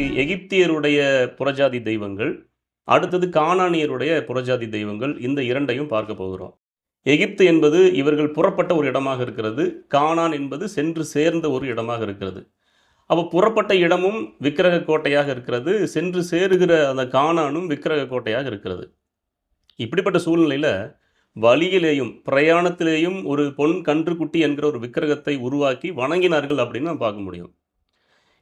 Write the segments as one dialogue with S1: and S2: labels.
S1: இன்னைக்கு எகிப்தியருடைய புறஜாதி தெய்வங்கள் அடுத்தது கானானியருடைய புறஜாதி தெய்வங்கள் இந்த இரண்டையும் பார்க்க போகிறோம். எகிப்து என்பது இவர்கள் புறப்பட்ட ஒரு இடமாக இருக்கிறது கானான் என்பது சென்று சேர்ந்த ஒரு இடமாக இருக்கிறது. அப்போ புறப்பட்ட இடமும் விக்கிரக கோட்டையாக இருக்கிறது சென்று சேருகிற அந்த கானானும் விக்கிரக கோட்டையாக இருக்கிறது. இப்படிப்பட்ட சூழ்நிலையில் வழியிலேயும் பிரயாணத்திலேயும் ஒரு பொன் கன்று குட்டி என்கிற ஒரு விக்கிரகத்தை உருவாக்கி வணங்கினார்கள் அப்படின்னு நம்ம பார்க்க முடியும்.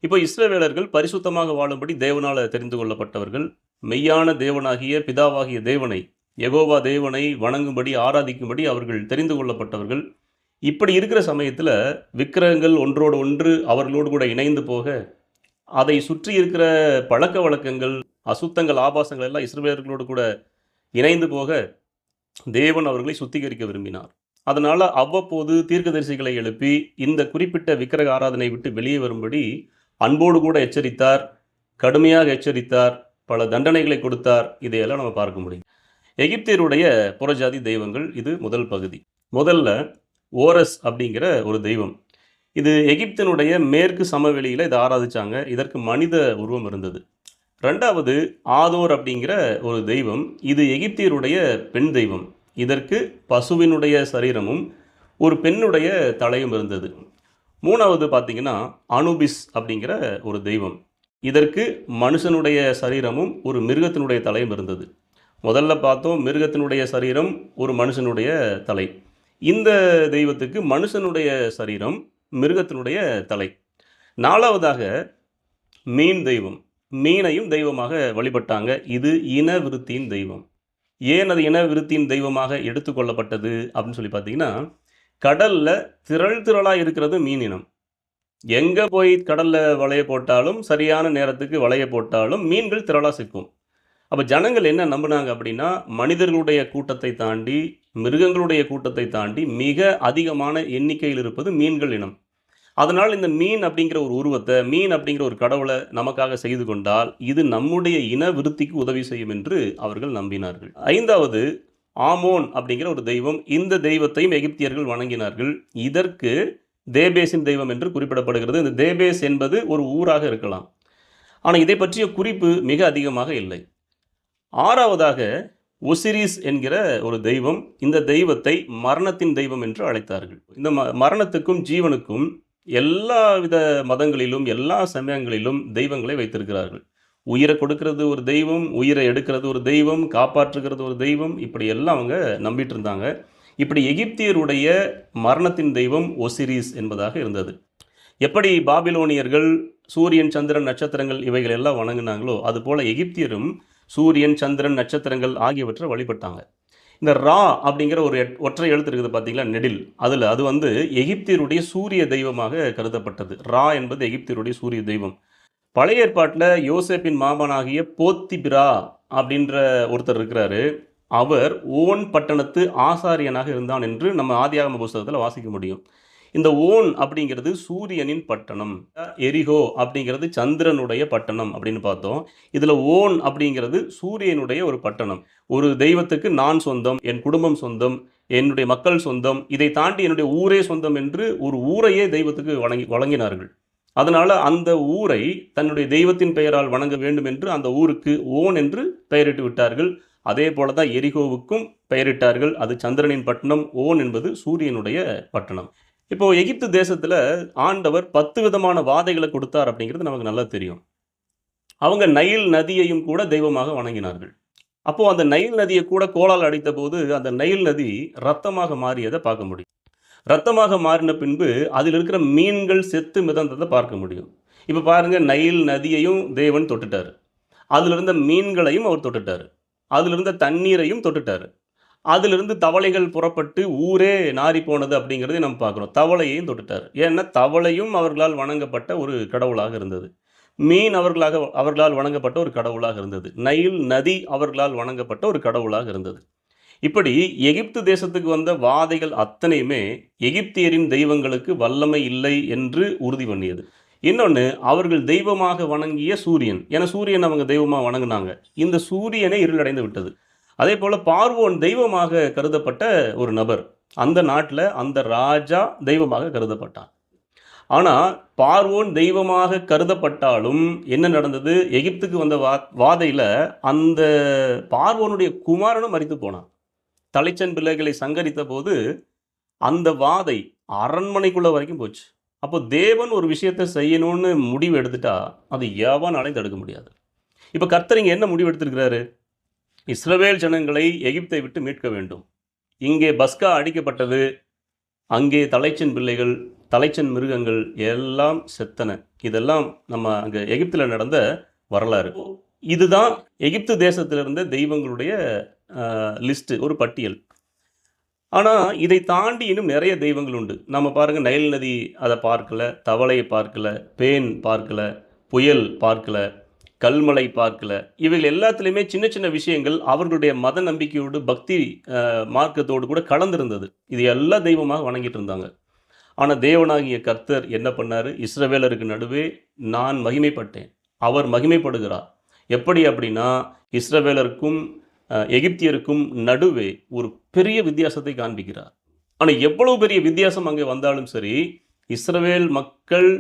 S1: இப்போ இஸ்ரவேலர்கள் பரிசுத்தமாக வாழும்படி தேவனால் தெரிந்து கொள்ளப்பட்டவர்கள் மெய்யான தேவனாகிய பிதாவாகிய தேவனை எகோவா தேவனை வணங்கும்படி ஆராதிக்கும்படி அவர்கள் தெரிந்து கொள்ளப்பட்டவர்கள். இப்படி இருக்கிற சமயத்தில் விக்கிரகங்கள் ஒன்றோடு ஒன்று அவர்களோடு கூட இணைந்து போக அதை சுற்றி இருக்கிற பழக்க வழக்கங்கள் அசுத்தங்கள் ஆபாசங்கள் எல்லாம் இஸ்ரேலர்களோடு கூட இணைந்து போக தேவன் அவர்களை சுத்திகரிக்க விரும்பினார். அதனால் அவ்வப்போது தீர்க்கதரிசிகளை எழுப்பி இந்த குறிப்பிட்ட விக்கிரக ஆராதனை விட்டு வெளியே வரும்படி அன்போடு கூட எச்சரித்தார் கடுமையாக எச்சரித்தார் பல தண்டனைகளை கொடுத்தார். இதையெல்லாம் நம்ம பார்க்க முடியும். எகிப்தியருடைய புறஜாதி தெய்வங்கள் இது முதல் பகுதி. முதல்ல ஓரஸ் அப்படிங்கிற ஒரு தெய்வம். இது எகிப்தினுடைய மேற்கு சமவெளியில் இதை ஆராதிச்சாங்க. இதற்கு மனித உருவம் இருந்தது. ரெண்டாவது ஆதோர் அப்படிங்கிற ஒரு தெய்வம். இது எகிப்தியருடைய பெண் தெய்வம். இதற்கு பசுவினுடைய சரீரமும் ஒரு பெண்ணுடைய தலையும் இருந்தது. மூணாவது பார்த்திங்கன்னா அனுபிஸ் அப்படிங்கிற ஒரு தெய்வம். இதற்கு மனுஷனுடைய சரீரமும் ஒரு மிருகத்தினுடைய தலையும் இருந்தது. முதல்ல பார்த்தோம் மிருகத்தினுடைய சரீரம் ஒரு மனுஷனுடைய தலை. இந்த தெய்வத்துக்கு மனுஷனுடைய சரீரம் மிருகத்தினுடைய தலை. நாலாவதாக மீன் தெய்வம். மீனையும் தெய்வமாக வழிபட்டாங்க. இது இன விருத்தியின் தெய்வம். ஏன் அது இன விருத்தியின் தெய்வமாக எடுத்துக்கொள்ளப்பட்டது அப்படின்னு சொல்லி பார்த்தீங்கன்னா கடலில் திரள் திரளா இருக்கிறது மீன் இனம் எங்கே போய் கடலில் வலைய போட்டாலும் சரியான நேரத்துக்கு வலைய போட்டாலும் மீன்கள் திரளாக சிக்கும். அப்போ ஜனங்கள் என்ன நம்பினாங்க அப்படின்னா மனிதர்களுடைய கூட்டத்தை தாண்டி மிருகங்களுடைய கூட்டத்தை தாண்டி மிக அதிகமான எண்ணிக்கையில் இருப்பது மீன்கள் இனம். அதனால் இந்த மீன் அப்படிங்கிற ஒரு உருவத்தை மீன் அப்படிங்கிற ஒரு கடவுளை நமக்காக செய்து கொண்டால் இது நம்முடைய இன விருத்திக்கு உதவி செய்யும் என்று அவர்கள் நம்பினார்கள். ஐந்தாவது ஆமோன் அப்படிங்கிற ஒரு தெய்வம் இந்த தெய்வத்தையும் எகிப்தியர்கள் வணங்கினார்கள். இதற்கு தேபேஸின் தெய்வம் என்று குறிப்பிடப்படுகிறது. இந்த தேபேஸ் என்பது ஒரு ஊராக இருக்கலாம். ஆனால் இதை பற்றிய குறிப்பு மிக அதிகமாக இல்லை. ஆறாவதாக ஒசிரிஸ் என்கிற ஒரு தெய்வம் இந்த தெய்வத்தை மரணத்தின் தெய்வம் என்று அழைத்தார்கள். இந்த ம மரணத்துக்கும் ஜீவனுக்கும் எல்லா வித மதங்களிலும் எல்லா சமயங்களிலும் தெய்வங்களை வைத்திருக்கிறார்கள். உயிரை கொடுக்கறது ஒரு தெய்வம் உயிரை எடுக்கிறது ஒரு தெய்வம் காப்பாற்றுகிறது ஒரு தெய்வம் இப்படி எல்லாம் அவங்க நம்பிட்டு இருந்தாங்க. இப்படி எகிப்தியருடைய மரணத்தின் தெய்வம் ஒசிரிஸ் என்பதாக இருந்தது. எப்படி பாபிலோனியர்கள் சூரியன் சந்திரன் நட்சத்திரங்கள் இவைகள் எல்லாம் வணங்கினாங்களோ அதுபோல் எகிப்தியரும் சூரியன் சந்திரன் நட்சத்திரங்கள் ஆகியவற்றை வழிபட்டாங்க. இந்த ரா அப்படிங்கிற ஒரு எட்- ஒற்றை எழுத்து இருக்குது பார்த்தீங்களா? நெடில். அதில் அது வந்து எகிப்தியருடைய சூரிய தெய்வமாக கருதப்பட்டது. ரா என்பது எகிப்தியருடைய சூரிய தெய்வம். பழைய ஏற்பாட்டில் யோசேப்பின் மாமனாகிய போத்திபிரா அப்படின்ற ஒருத்தர் இருக்கிறாரு. அவர் ஓன் பட்டணத்து ஆசாரியனாக இருந்தான் என்று நம்ம ஆதியாகம புஸ்தகத்தில் வாசிக்க முடியும். இந்த ஓன் அப்படிங்கிறது சூரியனின் பட்டணம் எரிகோ அப்படிங்கிறது சந்திரனுடைய பட்டணம் அப்படின்னு பார்த்தோம். இதில் ஓன் அப்படிங்கிறது சூரியனுடைய ஒரு பட்டணம். ஒரு தெய்வத்துக்கு நான் சொந்தம் என் குடும்பம் சொந்தம் என்னுடைய மக்கள் சொந்தம் இதை தாண்டி என்னுடைய ஊரே சொந்தம் என்று ஒரு ஊரையே தெய்வத்துக்கு வழங்கி வழங்கினார்கள். அதனால் அந்த ஊரை தன்னுடைய தெய்வத்தின் பெயரால் வணங்க வேண்டும் என்று அந்த ஊருக்கு ஓன் என்று பெயரிட்டு விட்டார்கள். அதே போல தான் எரிகோவுக்கும் பெயரிட்டார்கள். அது சந்திரனின் பட்டணம். ஓன் என்பது சூரியனுடைய பட்டணம். இப்போ எகிப்து தேசத்தில் ஆண்டவர் பத்து விதமான வாதைகளை கொடுத்தார் அப்படிங்கிறது நமக்கு நல்லா தெரியும். அவங்க நைல் நதியையும் கூட தெய்வமாக வணங்கினார்கள். அப்போது அந்த நைல் நதியை கூட கோலால் அடித்த போது அந்த நைல் நதி ரத்தமாக மாறியதை பார்க்க முடியும். ரத்தமாக மாறின பின்பு அதில் இருக்கிற மீன்கள் செத்து மிதந்ததை பார்க்க முடியும். இப்போ பாருங்கள் நைல் நதியையும் தேவன் தொட்டுட்டார். அதில் இருந்த மீன்களையும் அவர் தொட்டுட்டார். அதில் இருந்த தண்ணீரையும் தொட்டுட்டார். அதிலிருந்து தவளைகள் புறப்பட்டு ஊரே நாரி போனது அப்படிங்கிறதையும் நம்ம பார்க்குறோம். தவளையையும் தொட்டுட்டார். ஏன்னா தவளையும் அவர்களால் வணங்கப்பட்ட ஒரு கடவுளாக இருந்தது. மீன் அவர்களாக அவர்களால் வணங்கப்பட்ட ஒரு கடவுளாக இருந்தது. நைல் நதி அவர்களால் வணங்கப்பட்ட ஒரு கடவுளாக இருந்தது. இப்படி எகிப்து தேசத்துக்கு வந்த வாதைகள் அத்தனையுமே எகிப்தியரின் தெய்வங்களுக்கு வல்லமை இல்லை என்று உறுதி பண்ணியது. இன்னொன்று அவர்கள் தெய்வமாக வணங்கிய சூரியன். ஏன்னா சூரியன் அவங்க தெய்வமாக வணங்கினாங்க. இந்த சூரியனை இருளடைந்து விட்டது. அதே போல் பார்வோன் தெய்வமாக கருதப்பட்ட ஒரு நபர். அந்த நாட்டில் அந்த ராஜா தெய்வமாக கருதப்பட்டான் ஆனால் பார்வோன் தெய்வமாக கருதப்பட்டாலும் என்ன நடந்தது? எகிப்துக்கு வந்த வா வாதையில் அந்த பார்வோனுடைய குமாரனும் மறித்து போனான். தலைச்சன் பிள்ளைகளை சங்கரித்த போது அந்த வாதை அரண்மனைக்குள்ள வரைக்கும் போச்சு. அப்போ தேவன் ஒரு விஷயத்தை செய்யணும்னு முடிவு எடுத்துட்டா அது எவனாலையும் தடுக்க முடியாது. இப்போ கர்த்தரிங்க என்ன முடிவு எடுத்திருக்கிறாரு? இஸ்ரவேல் ஜனங்களை எகிப்தை விட்டு மீட்க வேண்டும். இங்கே பஸ்கா அடிக்கப்பட்டது. அங்கே தலைச்சன் பிள்ளைகள் தலைச்சன் மிருகங்கள் எல்லாம் செத்தன. இதெல்லாம் நம்ம அங்கே எகிப்தில் நடந்த வரலாறு. இதுதான் எகிப்து தேசத்திலிருந்த தெய்வங்களுடைய லிஸ்ட்டு ஒரு பட்டியல். ஆனால் இதை தாண்டி இன்னும் நிறைய தெய்வங்கள் உண்டு. நம்ம பாருங்கள் நைல் நதி அதை பார்க்கல தவளையை பார்க்கல பேன் பார்க்கல புயல் பார்க்கல கல்மலை பார்க்கல. இவைகள் எல்லாத்துலேயுமே சின்ன சின்ன விஷயங்கள் அவர்களுடைய மத நம்பிக்கையோடு பக்தி மார்க்கத்தோடு கூட கலந்திருந்தது. இது எல்லா தெய்வமாக வணங்கிட்டு இருந்தாங்க. ஆனால் தேவனாகிய கர்த்தர் என்ன பண்ணார்? இஸ்ரவேலருக்கு நடுவே நான் மகிமைப்பட்டேன். அவர் மகிமைப்படுகிறார். எப்படி அப்படின்னா இஸ்ரவேலருக்கும் எகிப்தியருக்கும் நடுவே ஒரு பெரிய வித்தியாசத்தை காண்பிக்கிறார். ஆனால் எவ்வளவு பெரிய வித்தியாசம் அங்கே வந்தாலும் சரி இஸ்ரவேல் மக்கள்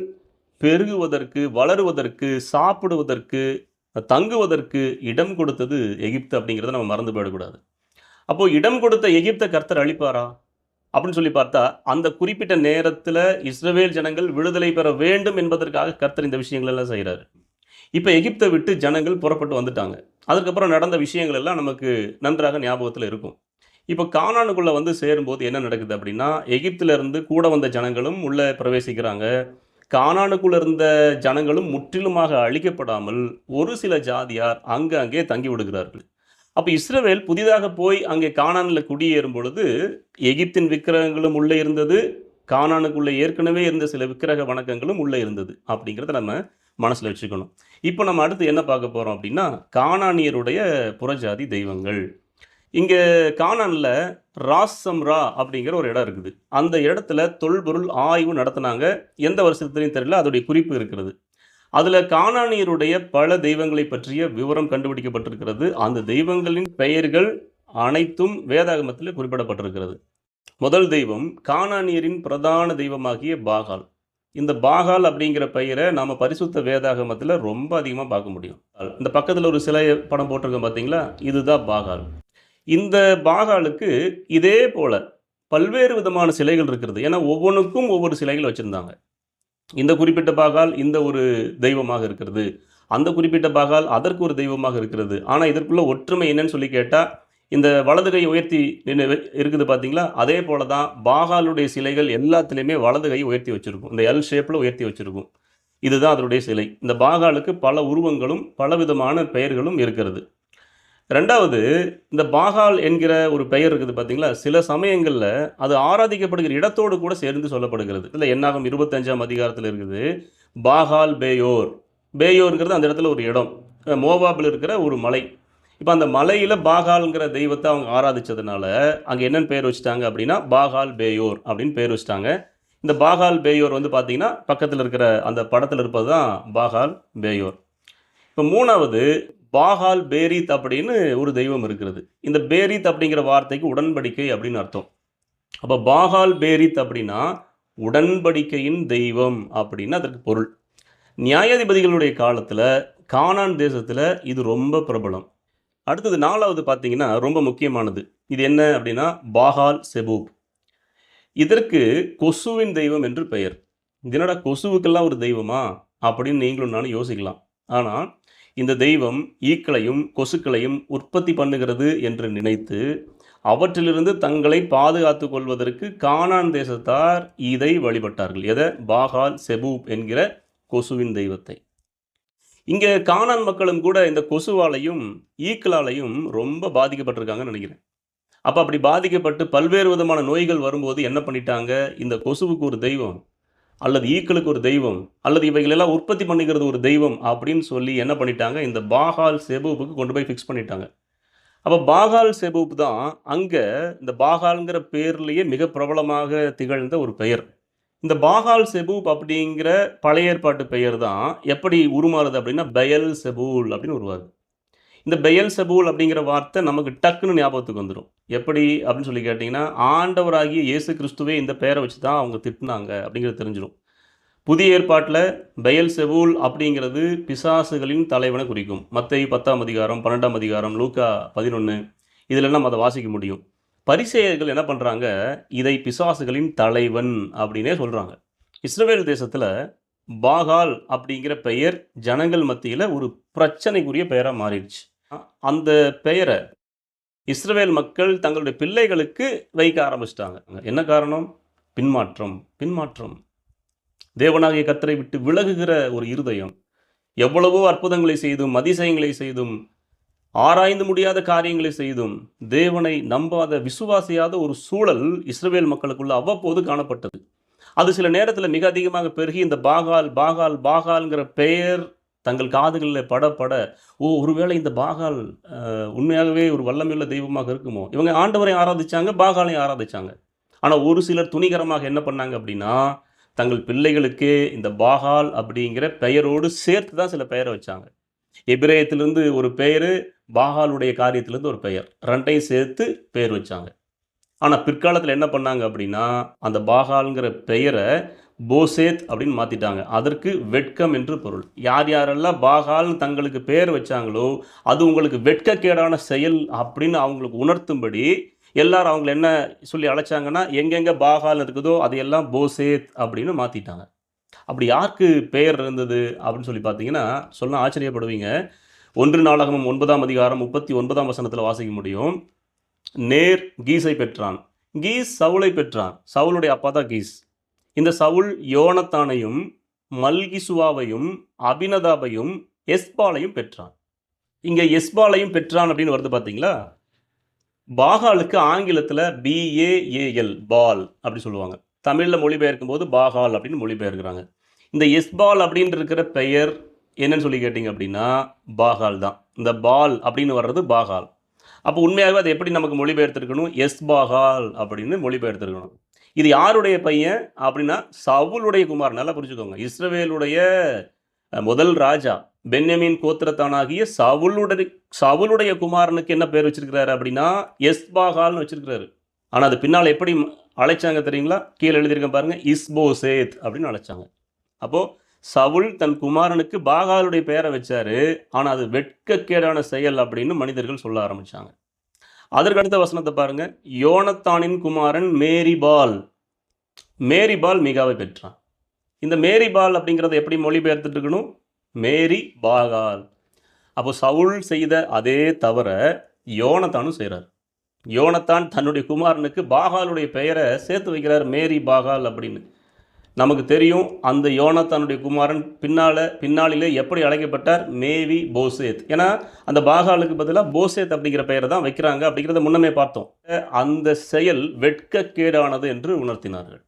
S1: பெருகுவதற்கு வளருவதற்கு சாப்பிடுவதற்கு தங்குவதற்கு இடம் கொடுத்தது எகிப்து அப்படிங்கிறத நம்ம மறந்து போயிடக்கூடாது. அப்போது இடம் கொடுத்த எகிப்தை கர்த்தர் அழிப்பாரா? அப்படின்னு சொல்லி பார்த்தா அந்த குறிப்பிட்ட நேரத்தில் இஸ்ரவேல் ஜனங்கள் விடுதலை பெற வேண்டும் என்பதற்காக கர்த்தர் இந்த விஷயங்கள் எல்லாம் செய்கிறாரு இப்போ எகிப்தை விட்டு ஜனங்கள் புறப்பட்டு வந்துட்டாங்க. அதுக்கப்புறம் நடந்த விஷயங்கள் எல்லாம் நமக்கு நன்றாக ஞாபகத்தில் இருக்கும். இப்போ கானானுக்குள்ளே வந்து சேரும்போது என்ன நடக்குது அப்படின்னா எகிப்திலிருந்து கூட வந்த ஜனங்களும் உள்ளே பிரவேசிக்கிறாங்க. கானானுக்குள்ள இருந்த ஜனங்களும் முற்றிலுமாக அழிக்கப்படாமல் ஒரு சில ஜாதியார் அங்கே அங்கே தங்கி விடுகிறார்கள். அப்போ இஸ்ரவேல் புதிதாக போய் அங்கே கானானில் குடியேறும் பொழுது எகிப்தின் விக்கிரகங்களும் உள்ளே இருந்தது கானானுக்குள்ளே ஏற்கனவே இருந்த சில விக்கிரக வணக்கங்களும் உள்ளே இருந்தது அப்படிங்கிறத நம்ம மனசில் வச்சுக்கணும். இப்போ நம்ம அடுத்து என்ன பார்க்க போகிறோம் அப்படின்னா காணானியருடைய புறஜாதி தெய்வங்கள். இங்கே காணானில் ராசம்ரா அப்படிங்கிற ஒரு இடம் இருக்குது. அந்த இடத்துல தொல்பொருள் ஆய்வு நடத்தினாங்க. எந்த வருஷத்துலையும் தெரியல அதோடைய குறிப்பு இருக்கிறது. அதில் காணானியருடைய பல தெய்வங்களை பற்றிய விவரம் கண்டுபிடிக்கப்பட்டிருக்கிறது. அந்த தெய்வங்களின் பெயர்கள் அனைத்தும் வேதாகமத்தில் குறிப்பிடப்பட்டிருக்கிறது. முதல் தெய்வம் காணானியரின் பிரதான தெய்வமாகிய பாகால். இந்த பாகால் அப்படிங்கிற பெயரை நாம் பரிசுத்த வேதாகமத்தில் ரொம்ப அதிகமாக பார்க்க முடியும். இந்த பக்கத்தில் ஒரு சிலை படம் போட்டிருக்கோம் பார்த்தீங்களா இதுதான் பாகால். இந்த பாகாலுக்கு இதே போல் பல்வேறு விதமான சிலைகள் இருக்கிறது. ஏன்னா ஒவ்வொன்றுக்கும் ஒவ்வொரு சிலைகள் வச்சுருந்தாங்க. இந்த குறிப்பிட்ட பாகால் இந்த ஒரு தெய்வமாக இருக்கிறது. அந்த குறிப்பிட்ட பாகால் அதற்கு ஒரு தெய்வமாக இருக்கிறது. ஆனால் இதற்குள்ள ஒற்றுமை என்னன்னு சொல்லி கேட்டால் இந்த வலது கை உயர்த்தி இருக்குது பார்த்தீங்களா அதே போல தான் பாகாலுடைய சிலைகள் எல்லாத்துலேயுமே வலது கை உயர்த்தி வச்சுருக்கும். இந்த எல் ஷேப்பில் உயர்த்தி வச்சுருக்கும். இதுதான் அதனுடைய சிலை. இந்த பாகாலுக்கு பல உருவங்களும் பலவிதமான பெயர்களும் இருக்கிறது. ரெண்டாவது இந்த பாகால் என்கிற ஒரு பெயர் இருக்குது பார்த்தீங்களா சில சமயங்களில் அது ஆராதிக்கப்படுகிற இடத்தோடு கூட சேர்ந்து சொல்லப்படுகிறது. இல்லை என்னாகும்? இருபத்தஞ்சாம் அதிகாரத்தில் இருக்குது பாகால் பேயோர். பேயோருங்கிறது அந்த இடத்துல ஒரு இடம். மோவாபில் இருக்கிற ஒரு மலை. இப்போ அந்த மலையில் பாகால்ங்கிற தெய்வத்தை அவங்க ஆராதிச்சதுனால அங்கே என்னென்னு பேர் வச்சுட்டாங்க அப்படின்னா பாகால் பேயோர் அப்படின்னு பேர் வச்சுட்டாங்க. இந்த பாகால் பேயோர் வந்து பார்த்தீங்கன்னா பக்கத்தில் இருக்கிற அந்த படத்தில் இருப்பது தான் பாகால் பேயோர். இப்போ மூணாவது பாகால் பேரித் அப்படின்னு ஒரு தெய்வம் இருக்கிறது. இந்த பேரித் அப்படிங்கிற வார்த்தைக்கு உடன்படிக்கை அப்படின்னு அர்த்தம். அப்போ பாகால் பேரித் அப்படின்னா உடன்படிக்கையின் தெய்வம் அப்படின்னு அதற்கு பொருள். நியாயாதிபதிகளுடைய காலத்தில் கானான் தேசத்தில் இது ரொம்ப பிரபலம். அடுத்தது நாலாவது பார்த்தீங்கன்னா ரொம்ப முக்கியமானது. இது என்ன அப்படின்னா பாகால் செபூப். இதற்கு கொசுவின் தெய்வம் என்று பெயர். இதனடா கொசுவுக்கெல்லாம் ஒரு தெய்வமா? அப்படின்னு நீங்களும் நானும் யோசிக்கலாம். ஆனால் இந்த தெய்வம் ஈக்களையும் கொசுக்களையும் உற்பத்தி பண்ணுகிறது என்று நினைத்து அவற்றிலிருந்து தங்களை பாதுகாத்து கொள்வதற்கு கானான் தேசத்தார் இதை வழிபட்டார்கள். எதை? பாகால் செபூப் என்கிற கொசுவின் தெய்வத்தை. இங்கே காணான் மக்களும் கூட இந்த கொசுவாலையும் ஈக்களாலையும் ரொம்ப பாதிக்கப்பட்டிருக்காங்கன்னு நினைக்கிறேன். அப்போ அப்படி பாதிக்கப்பட்டு பல்வேறு விதமான நோய்கள் வரும்போது என்ன பண்ணிட்டாங்க? இந்த கொசுவுக்கு ஒரு தெய்வம் அல்லது ஈக்களுக்கு ஒரு தெய்வம் அல்லது இவைகளெல்லாம் உற்பத்தி பண்ணிக்கிறது ஒரு தெய்வம் அப்படின்னு சொல்லி என்ன பண்ணிட்டாங்க? இந்த பாகால் செபூப்புக்கு கொண்டு போய் ஃபிக்ஸ் பண்ணிட்டாங்க. அப்போ பாகால் செபூப் தான் அங்கே இந்த பாகால்ங்கிற பேர்லேயே மிக பிரபலமாக திகழ்ந்த ஒரு பெயர். இந்த பாகால் செபூப் அப்படிங்கிற பழைய ஏற்பாட்டு பெயர் தான் எப்படி உருமாறுது அப்படின்னா பெயல் செபூல் அப்படின்னு உருவாகுது. இந்த பெயல் செபூல் அப்படிங்கிற வார்த்தை நமக்கு டக்குன்னு ஞாபகத்துக்கு வந்துடும் எப்படி அப்படின்னு சொல்லி கேட்டிங்கன்னா ஆண்டவராகிய இயேசு கிறிஸ்துவே இந்த பெயரை வச்சு தான் அவங்க திட்டினாங்க அப்படிங்கிறது தெரிஞ்சிடும் புதிய ஏற்பாட்டில் பெயல் செபூல் அப்படிங்கிறது பிசாசுகளின் தலைவனை குறிக்கும். மத்தை பத்தாம் அதிகாரம் பன்னெண்டாம் அதிகாரம் லூக்கா பதினொன்று இதிலெல்லாம் நம்ம அதை வாசிக்க முடியும். பரிசேயர்கள் என்ன பண்ணுறாங்க இதை பிசாசுகளின் தலைவன் அப்படின்னே சொல்கிறாங்க இஸ்ரேல் தேசத்தில் பாகால் அப்படிங்கிற பெயர் ஜனங்கள் மத்தியில் ஒரு பிரச்சனைக்குரிய பெயராக மாறிடுச்சு. அந்த பெயரை இஸ்ரவேல் மக்கள் தங்களுடைய பிள்ளைகளுக்கு வைக்க ஆரம்பிச்சிட்டாங்க. என்ன காரணம்? பின்மாற்றம் பின்மாற்றம். தேவனாகிய கத்தரை விட்டு விலகுகிற ஒரு இருதயம். எவ்வளவோ அற்புதங்களை செய்தும் அதிசயங்களை செய்தும் ஆராய்ந்து முடியாத காரியங்களை செய்தும் தேவனை நம்பாத விசுவாசியாத ஒரு சூழல் இஸ்ரவேல் மக்களுக்குள்ள அவ்வப்போது காணப்பட்டது. அது சில நேரத்தில் மிக அதிகமாக பெருகி இந்த பாகால் பாகால் பாகால்ங்கிற பெயர் தங்கள் காதுகளில் பட பட ஓ ஒருவேளை இந்த பாகால் உண்மையாகவே ஒரு வல்லமையுள்ள தெய்வமாக இருக்குமோ? இவங்க ஆண்டவரை ஆராதிச்சாங்க பாகாலையும் ஆராதிச்சாங்க. ஆனால் ஒரு சிலர் துணிகரமாக என்ன பண்ணாங்க அப்படின்னா தங்கள் பிள்ளைகளுக்கே இந்த பாகால் அப்படிங்கிற பெயரோடு சேர்த்து தான் சில பெயரை வச்சாங்க. எபிரேயத்திலிருந்து ஒரு பெயர் பாகாலுடைய காரியத்திலிருந்து ஒரு பெயர். ரெண்டையும் சேர்த்து பெயர் வச்சாங்க. ஆனால் பிற்காலத்தில் என்ன பண்ணாங்க அப்படின்னா அந்த பாகால்ங்கிற பெயரை போசேத் அப்படின்னு மாற்றிட்டாங்க அதற்கு வெட்கம் என்று பொருள். யார் யாரெல்லாம் பாகால்னு தங்களுக்கு பெயர் வச்சாங்களோ அது உங்களுக்கு வெட்கக்கேடான செயல் அப்படின்னு அவங்களுக்கு உணர்த்தும்படி எல்லாரும் அவங்கள என்ன சொல்லி அழைச்சாங்கன்னா எங்கெங்கே பாகால் இருக்குதோ அதையெல்லாம் போசேத் அப்படின்னு மாற்றிட்டாங்க அப்படி யாருக்கு பெயர் இருந்தது அப்படின்னு சொல்லி பார்த்தீங்கன்னா சொல்ல ஆச்சரியப்படுவீங்க. ஒன்று நாளாகமம் ஒன்பதாம் அதிகாரம் முப்பத்தி ஒன்பதாம் வசனத்தில் வாசிக்க முடியும். நேர் கீஸை பெற்றான். கீஸ் சவுளை பெற்றான். சவுளுடைய அப்பா தான் கீஸ். இந்த சவுல் யோனத்தானையும் மல்கிசுவாவையும் அபினதாபையும் எஸ்பாலையும் பெற்றான். இங்கே எஸ்பாலையும் பெற்றான் அப்படின்னு வருது பார்த்தீங்களா? பாகாலுக்கு ஆங்கிலத்தில் பிஏஏஎல் பால் அப்படி சொல்லுவாங்க. தமிழில் மொழிபெயர்க்கும் போது பாகால் அப்படின்னு மொழிபெயர்க்கிறாங்க. இந்த எஸ்பால் அப்படின்னு இருக்கிற பெயர் என்னன்னு சொல்லி கேட்டிங்க அப்படின்னா பாகால் தான். இந்த பால் அப்படின்னு வர்றது பாகால். அப்போ உண்மையாகவே அது எப்படி நமக்கு மொழிபெயர்த்திருக்கணும்? எஸ் பாகால் அப்படின்னு மொழிபெயர்த்திருக்கணும். இது யாருடைய பையன் அப்படின்னா சவுளுடைய குமார். நல்லா புரிஞ்சுக்கோங்க. இஸ்ரவேலுடைய முதல் ராஜா பென்யமின் கோத்திரத்தானாகிய சவுலுடைய சவுளுடைய குமாரனுக்கு என்ன பேர் வச்சிருக்கிறாரு அப்படின்னா எஸ் பாகால்னு வச்சிருக்கிறாரு. ஆனால் அது பின்னால் எப்படி அழைச்சாங்க தெரியுங்களா? கீழே எழுதியிருக்கேன் பாருங்கள் இஸ்போசேத் அப்படின்னு அழைச்சாங்க. அப்போது சவுல் தன் குமாரனுக்கு பாகாலுடைய பெயரை வச்சாரு. ஆனால் அது வெட்கக்கேடான செயல் அப்படின்னு மனிதர்கள் சொல்ல ஆரம்பிச்சாங்க. அதற்கு அடுத்த வசனத்தை பாருங்க. யோனத்தானின் குமாரன் மேரிபால். மேரிபால் மிகாவை பெற்றான். இந்த மேரிபால் அப்படிங்கிறத எப்படி மொழிபெயர்த்துட்டு இருக்கணும்? மேரி பாகால். அப்போ சவுல் செய்த அதே தவிர யோனத்தானும் செய்கிறார் யோனத்தான் தன்னுடைய குமாரனுக்கு பாகாலுடைய பெயரை சேர்த்து வைக்கிறார். மேரி பாகால் அப்படின்னு. நமக்கு தெரியும் அந்த யோனத்தானுடைய குமாரன் பின்னால் பின்னாளிலே எப்படி அழைக்கப்பட்டார்? மேவி போசேத். ஏன்னா அந்த பாகாலுக்கு பதிலாக போசேத் அப்படிங்கிற பெயரை தான் வைக்கிறாங்க அப்படிங்கிறத முன்னமே பார்த்தோம். அந்த செயல் வெட்கக்கேடானது என்று உணர்த்தினார்கள்.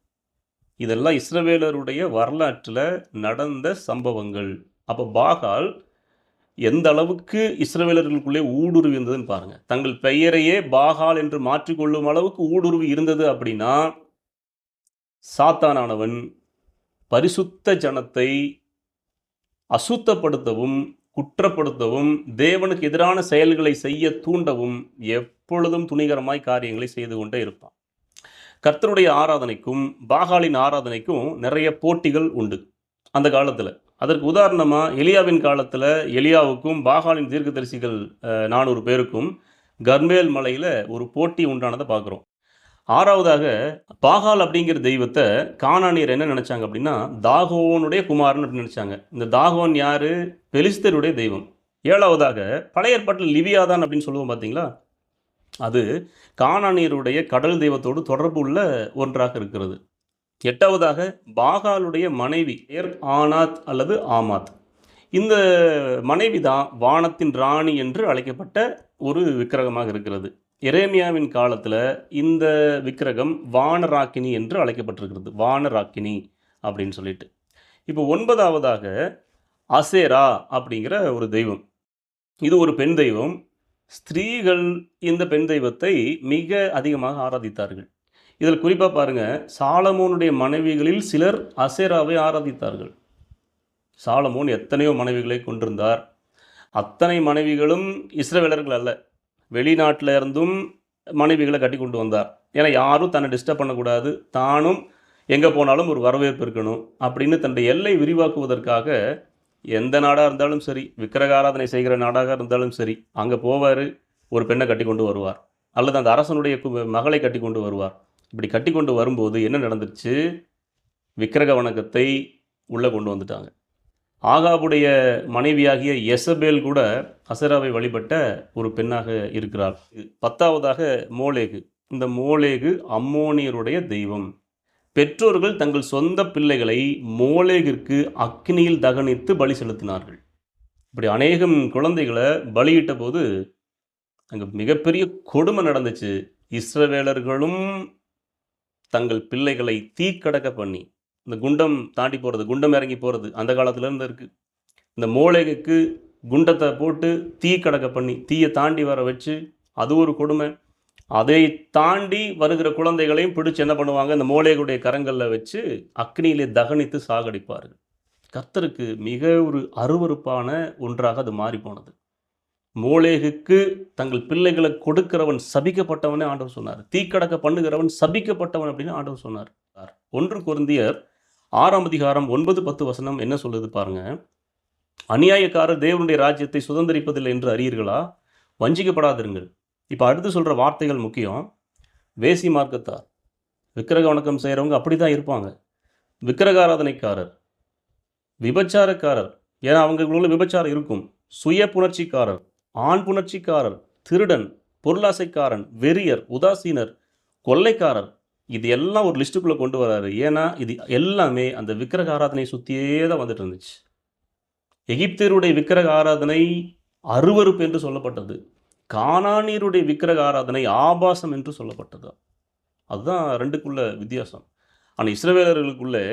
S1: இதெல்லாம் இஸ்ரவேலருடைய வரலாற்றில் நடந்த சம்பவங்கள். அப்போ பாகால் எந்த அளவுக்கு இஸ்ரவேலர்களுக்குள்ளே ஊடுருவி இருந்ததுன்னு பாருங்கள் தங்கள் பெயரையே பாகால் என்று மாற்றிக்கொள்ளும் அளவுக்கு ஊடுருவி இருந்தது அப்படின்னா சாத்தானானவன் பரிசுத்த ஜனத்தை அசுத்தப்படுத்தவும் குற்றப்படுத்தவும் தேவனுக்கு எதிரான செயல்களை செய்ய தூண்டவும் எப்பொழுதும் துணிகரமாய் காரியங்களை செய்து கொண்டே இருப்பான். கர்த்தருடைய ஆராதனைக்கும் பாகாலின் ஆராதனைக்கும் நிறைய போட்டிகள் உண்டு. அந்த காலத்தில். அதற்கு உதாரணமாக எலியாவின் காலத்தில் எலியாவுக்கும் பாகாலின் தீர்க்கதரிசிகள் நானூறு பேருக்கும் கர்மேல் மலையில் ஒரு போட்டி உண்டானதை பார்க்குறோம். ஆறாவதாக பாகால் அப்படிங்கிற தெய்வத்தை காணானியர் என்ன நினைச்சாங்க அப்படின்னா தாகோனுடைய குமாரன் அப்படின்னு நினைச்சாங்க. இந்த தாகோன் யாரு? பெலிஸ்தருடைய தெய்வம். ஏழாவதாக பழைய ஏற்பாட்டில் லிவியாதான் அப்படின்னு சொல்லுவோம் பார்த்தீங்களா அது காணானியருடைய கடல் தெய்வத்தோடு தொடர்பு உள்ள ஒன்றாக இருக்கிறது. எட்டாவதாக பாகாலுடைய மனைவி ஏர் ஆனாத் அல்லது ஆமாத். இந்த மனைவி தான் வானத்தின் ராணி என்று அழைக்கப்பட்ட ஒரு விக்கிரகமாக இருக்கிறது. எரேமியாவின் காலத்தில் இந்த விக்கிரகம் வானராக்கினி என்று அழைக்கப்பட்டிருக்கிறது. வானராக்கினி அப்படின்னு சொல்லிட்டு. இப்போ ஒன்பதாவதாக அசேரா அப்படிங்கிற ஒரு தெய்வம். இது ஒரு பெண் தெய்வம். ஸ்திரீகள் இந்த பெண் தெய்வத்தை மிக அதிகமாக ஆராதித்தார்கள். இதில் குறிப்பாக பாருங்கள் சாலமோனுடைய மனைவிகளில் சிலர் அசேராவை ஆராதித்தார்கள். சாலமோன் எத்தனையோ மனைவிகளை கொண்டிருந்தார். அத்தனை மனைவிகளும் இஸ்ரவேலர்கள் அல்ல. வெளிநாட்டில் இருந்தும் மனைவிகளை கட்டி கொண்டு வந்தார். ஏன்னா யாரும் தன்னை டிஸ்டர்ப் பண்ணக்கூடாது. தானும் எங்கே போனாலும் ஒரு வரவேற்பு இருக்கணும் அப்படின்னு தன்னுடைய எல்லை விரிவாக்குவதற்காக எந்த நாடாக இருந்தாலும் சரி விக்கிரகாராதனை செய்கிற நாடாக இருந்தாலும் சரி அங்கே போவார் ஒரு பெண்ணை கட்டி கொண்டு வருவார். அல்லது அந்த அரசனுடைய கு- மகளை கட்டி கொண்டு வருவார். இப்படி கட்டி கொண்டு வரும்போது என்ன நடந்துச்சு விக்கிரக வணக்கத்தை உள்ளே கொண்டு வந்துட்டாங்க. ஆகாவுடைய மனைவியாகிய எசபேல் கூட அசராவை வழிபட்ட ஒரு பெண்ணாக இருக்கிறார். பத்தாவதாக மோலேகு இந்த மோலேகு அம்மோனியருடைய தெய்வம். பெற்றோர்கள் தங்கள் சொந்த பிள்ளைகளை மோலேகிற்கு அக்னியில் தகனித்து பலி செலுத்தினார்கள். இப்படி அநேகம் குழந்தைகளை பலியிட்ட போது அங்கே மிகப்பெரிய கொடுமை நடந்துச்சு. இஸ்ரவேலர்களும் தங்கள் பிள்ளைகளை தீக்கடக்க பண்ணி இந்த குண்டம் தாண்டி போகிறது குண்டம் இறங்கி போகிறது அந்த காலத்துலேருந்து இருக்குது இந்த மூளைக்கு குண்டத்தை போட்டு தீ கடக்க பண்ணி தீயை தாண்டி வர வச்சு அது ஒரு கொடுமை. அதை தாண்டி வருகிற குழந்தைகளையும் பிடிச்சி என்ன பண்ணுவாங்க? இந்த மூளைகளுடைய கரங்களில் வச்சு அக்னியிலே தகனித்து சாகடிப்பார்கள். கத்தருக்கு மிக ஒரு அருவருப்பான ஒன்றாக அது மாறி போனது. மோளேகுக்கு தங்கள் பிள்ளைகளை கொடுக்கிறவன் சபிக்கப்பட்டவனே ஆண்டவர் சொன்னார். தீக்கடக்க பண்ணுகிறவன் சபிக்கப்பட்டவன் அப்படின்னு ஆண்டவர் சொன்னார். ஒன்று குருந்தியர் ஆறாம் அதிகாரம் ஒன்பது பத்து வசனம் என்ன சொல்லுது பாருங்க. அநியாயக்காரர் தேவனுடைய ராஜ்யத்தை சுதந்திரிப்பதில்லை என்று அறியீர்களா? வஞ்சிக்கப்படாதிருங்கள். இப்போ அடுத்து சொல்கிற வார்த்தைகள் முக்கியம். வேசி மார்க்கத்தார். விக்கிரக வணக்கம் செய்கிறவங்க அப்படி தான் இருப்பாங்க. விக்கிரகாராதனைக்காரர். விபச்சாரக்காரர். ஏன்னா அவங்களுக்குள்ள விபச்சாரம் இருக்கும். சுய புணர்ச்சிக்காரர். ஆண் புணர்ச்சிக்காரர். திருடன். பொருளாசைக்காரன். வெறியர். உதாசீனர். கொள்ளைக்காரர். இது எல்லாம் ஒரு லிஸ்ட்டுக்குள்ளே கொண்டு வராரு. ஏன்னா இது எல்லாமே அந்த விக்கிரக ஆராதனை சுற்றியே தான் வந்துட்டு இருந்துச்சு. எகிப்தியருடைய விக்கிரக ஆராதனை அருவருப்பு என்று சொல்லப்பட்டது. காணானியருடைய விக்கிரக ஆராதனை ஆபாசம் என்று சொல்லப்பட்டது. அதுதான் ரெண்டுக்குள்ள வித்தியாசம். ஆனால் இஸ்ரவேலர்களுக்குள்ளே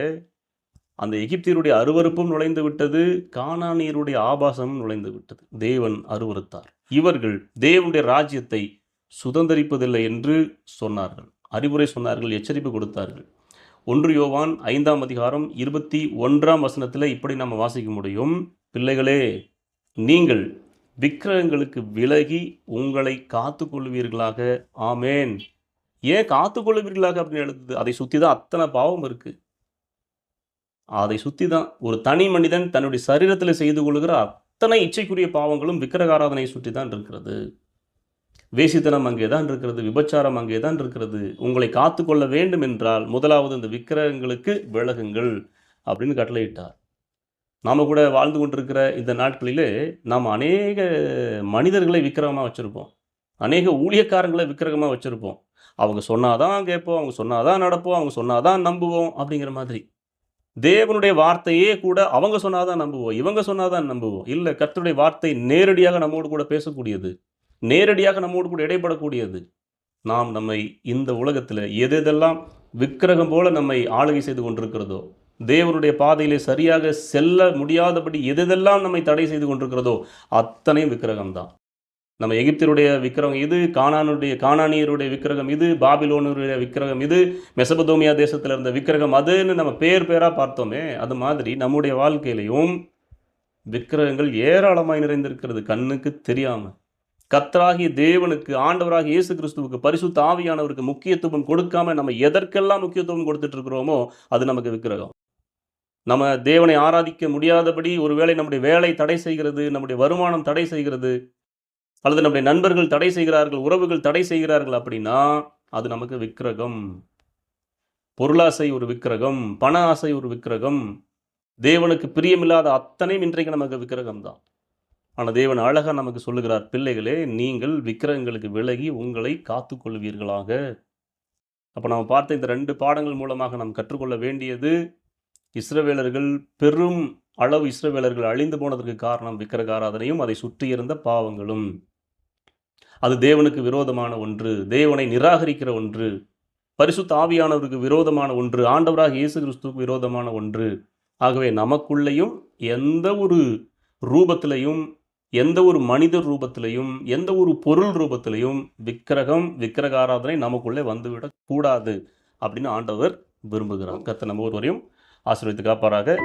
S1: அந்த எகிப்தியருடைய அருவருப்பும் நுழைந்து விட்டது காணானியருடைய ஆபாசமும் நுழைந்து விட்டது. தேவன் அருவருத்தார் இவர்கள் தேவனுடைய ராஜ்யத்தை சுதந்தரிப்பதில்லை என்று சொன்னார்கள். அறிவுரை சொன்னார்கள் எச்சரிப்பு கொடுத்தார்கள். ஒன்று யோவான் ஐந்தாம் அதிகாரம் இருபத்தி ஒன்றாம் வசனத்தில் இப்படி நம்ம வாசிக்க முடியும். பிள்ளைகளே நீங்கள் விக்கிரகங்களுக்கு விலகி உங்களை காத்துக்கொள்வீர்களாக. ஆமேன். ஏன் காத்துக்கொள்வீர்களாக அப்படின்னு எழுதுது? அதை சுற்றி தான் அத்தனை பாவம் இருக்குது அதை சுற்றி தான் ஒரு தனி மனிதன் தன்னுடைய சரீரத்தில் செய்து கொள்கிற அத்தனை இச்சைக்குரிய பாவங்களும் விக்கிரகாராதனையை சுற்றி தான் இருக்கிறது. வேசித்தனம் அங்கே தான் இருக்கிறது விபச்சாரம் அங்கே தான் இருக்கிறது. உங்களை காத்துக்கொள்ள வேண்டும் என்றால் முதலாவது இந்த விக்கிரகங்களுக்கு விலகுங்கள் அப்படின்னு கட்டளையிட்டார். நாம் கூட வாழ்ந்து கொண்டிருக்கிற இந்த நாட்களிலே நாம் அநேக மனிதர்களை விக்கிரகமாக வச்சுருப்போம். அநேக ஊழியக்காரங்களை விக்கிரகமாக வச்சுருப்போம். அவங்க சொன்னாதான் கேட்போம் அவங்க சொன்னாதான் நடப்போம் அவங்க சொன்னாதான் நம்புவோம் அப்படிங்கிற மாதிரி. தேவனுடைய வார்த்தையே கூட அவங்க சொன்னாதான் நம்புவோம் இவங்க சொன்னாதான் நம்புவோம். இல்லை கர்த்தருடைய வார்த்தை நேரடியாக நம்மோடு கூட பேசக்கூடியது. நேரடியாக நம்மோடு கூட இடைப்படக்கூடியது. நாம் நம்மை இந்த உலகத்தில் எதெல்லாம் விக்கிரகம் போல நம்மை ஆளுகை செய்து கொண்டிருக்கிறதோ தேவனுடைய பாதையிலே சரியாக செல்ல முடியாதபடி எதெல்லாம் நம்மை தடை செய்து கொண்டிருக்கிறதோ அத்தனையும் விக்கிரகம்தான். நம்ம எகிப்தியருடைய விக்கிரகம் இது கானானுடைய கானானியருடைய விக்கிரகம் இது பாபிலோனுடைய விக்கிரகம் இது மெசபதோமியா தேசத்தில் இருந்த விக்கிரகம் அதுன்னு நம்ம பேர் பேராக பார்த்தோமே அது மாதிரி நம்முடைய வாழ்க்கையிலையும் விக்கிரகங்கள் ஏராளமாய் நிறைந்திருக்கிறது கண்ணுக்கு தெரியாமல் கத்தராகிய தேவனுக்கு ஆண்டவராக இயேசு கிறிஸ்துவுக்கு பரிசுத்த ஆவியானவருக்கு முக்கியத்துவம் கொடுக்காம நம்ம எதற்கெல்லாம் முக்கியத்துவம் கொடுத்துட்டு இருக்கிறோமோ அது நமக்கு விக்கிரகம். நம்ம தேவனை ஆராதிக்க முடியாதபடி ஒருவேளை நம்முடைய வேலை தடை செய்கிறது நம்முடைய வருமானம் தடை செய்கிறது அல்லது நம்முடைய நண்பர்கள் தடை செய்கிறார்கள் உறவுகள் தடை செய்கிறார்கள் அப்படின்னா அது நமக்கு விக்கிரகம். பொருளாசை ஒரு விக்கிரகம் பண ஆசை ஒரு விக்கிரகம். தேவனுக்கு பிரியமில்லாத அத்தனையும் இன்றைக்கு நமக்கு விக்கிரகம் தான் ஆனால் தேவன் அழகாக நமக்கு சொல்லுகிறார் பிள்ளைகளே நீங்கள் விக்கிரகங்களுக்கு விலகி உங்களை காத்துக்கொள்வீர்களாக. அப்போ நாம் பார்த்த இந்த ரெண்டு பாடங்கள் மூலமாக நாம் கற்றுக்கொள்ள வேண்டியது இஸ்ரவேலர்கள் பெரும் அளவு இஸ்ரவேலர்கள் அழிந்து போனதற்கு காரணம் விக்கிரக ஆராதனையும் அதை சுற்றியிருந்த பாவங்களும். அது தேவனுக்கு விரோதமான ஒன்று தேவனை நிராகரிக்கிற ஒன்று பரிசுத்த ஆவியானவருக்கு விரோதமான ஒன்று ஆண்டவராக இயேசு கிறிஸ்துவுக்கு விரோதமான ஒன்று. ஆகவே நமக்குள்ளேயும் எந்த ஒரு ரூபத்திலையும் எந்த ஒரு மனித ரூபத்திலையும் எந்த ஒரு பொருள் ரூபத்திலையும் விக்கிரகம் விக்கிரக ஆராதனை நமக்குள்ளே வந்துவிடக் கூடாது அப்படின்னு ஆண்டவர் விரும்புகிறார். கத்தை நம்ம ஒருவரையும் ஆசீர்வதித்து காப்பாராக.